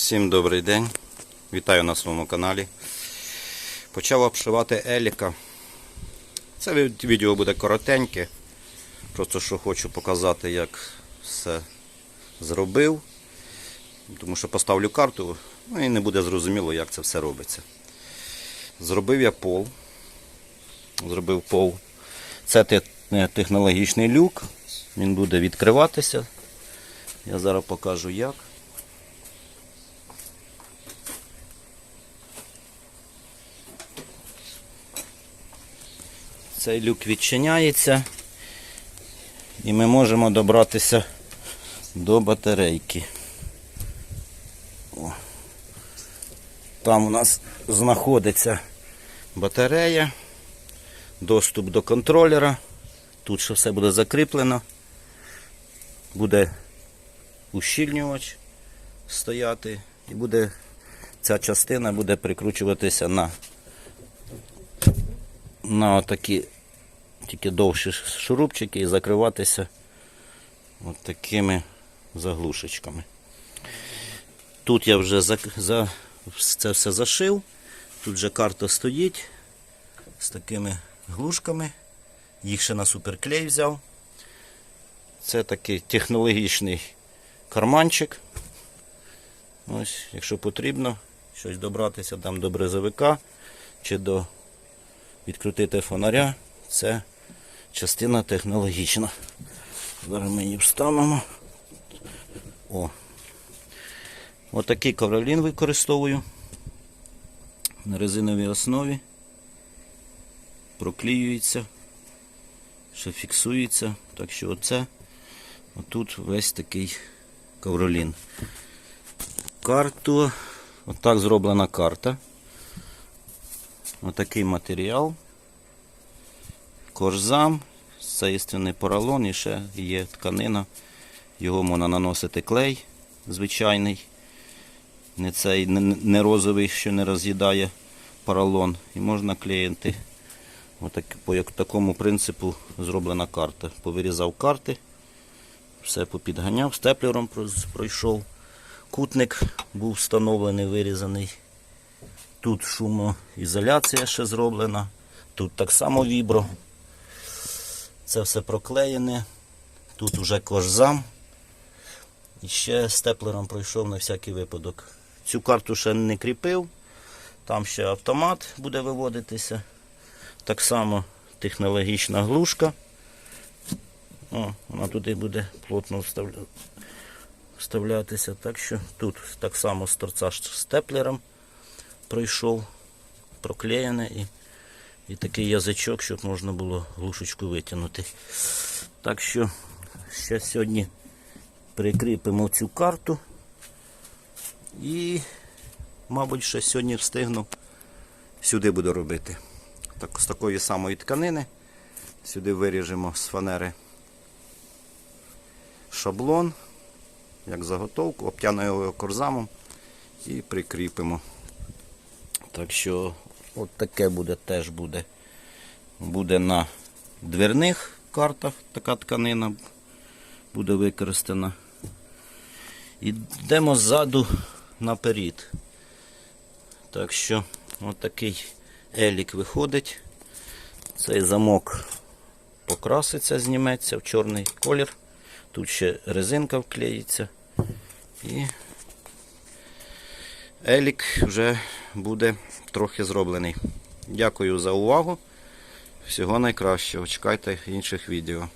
Всім добрий день. Вітаю на своєму каналі. Почав обшивати еліка. Це відео буде коротеньке. Просто що хочу показати, як все зробив. Тому що поставлю карту, ну і не буде зрозуміло, як це все робиться. Зробив я пол. Зробив пол. Це е, технологічний люк. Він буде відкриватися. Я зараз покажу як. Цей люк відчиняється і ми можемо добратися до батарейки. О. Там у нас знаходиться батарея, доступ до контролера. Тут ще все буде закріплено. Буде ущільнювач стояти і буде ця частина буде прикручуватися на на такі тільки довші шурупчики і закриватися от такими заглушечками. Тут я вже за, за, це все зашив. Тут вже карта стоїть з такими глушками. Їх ще на суперклей взяв. Це такий технологічний карманчик. Ось, якщо потрібно щось добратися там до брезовика чи до відкрутити фонаря, це частина технологічна. Зараз ми її вставимо. О. Отакий ковролін використовую на резиновій основі. Проклеюється, ще фіксується. Так що оце, отут весь такий ковролін. Карту, отак зроблена карта. Отакий матеріал. Корзам, естественний поролон і ще є тканина. Його можна наносити клей звичайний. Не цей не розовий, що не роз'їдає поролон. І можна клеїти. Отак, по як- такому принципу зроблена карта. Повирізав карти, все попідганяв, степлером пройшов. Кутник був встановлений, вирізаний. Тут шумоізоляція ще зроблена. Тут так само вібро. Це все проклеєне. Тут вже кожзам. І ще степлером пройшов на всякий випадок. Цю карту ще не кріпив. Там ще автомат буде виводитися. Так само технологічна глушка. О, вона туди буде плотно вставлятися. Так що тут так само з торця степлером пройшов, проклеєне і, і такий язичок, щоб можна було глушечку витягнути. Так що ще сьогодні прикріпимо цю карту і, мабуть, ще сьогодні встигну сюди буду робити. Так, з такої самої тканини. Сюди виріжемо з фанери шаблон, як заготовку, обтянемо його корзамом і прикріпимо. Так що от таке буде теж буде. Буде на дверних картах така тканина буде використана. Йдемо ззаду наперед. Так що от такий елік виходить. Цей замок покраситься, зніметься в чорний колір. Тут ще резинка вклеїться. І елік вже буде трохи зроблений. Дякую за увагу. Всього найкращого. Чекайте інших відео.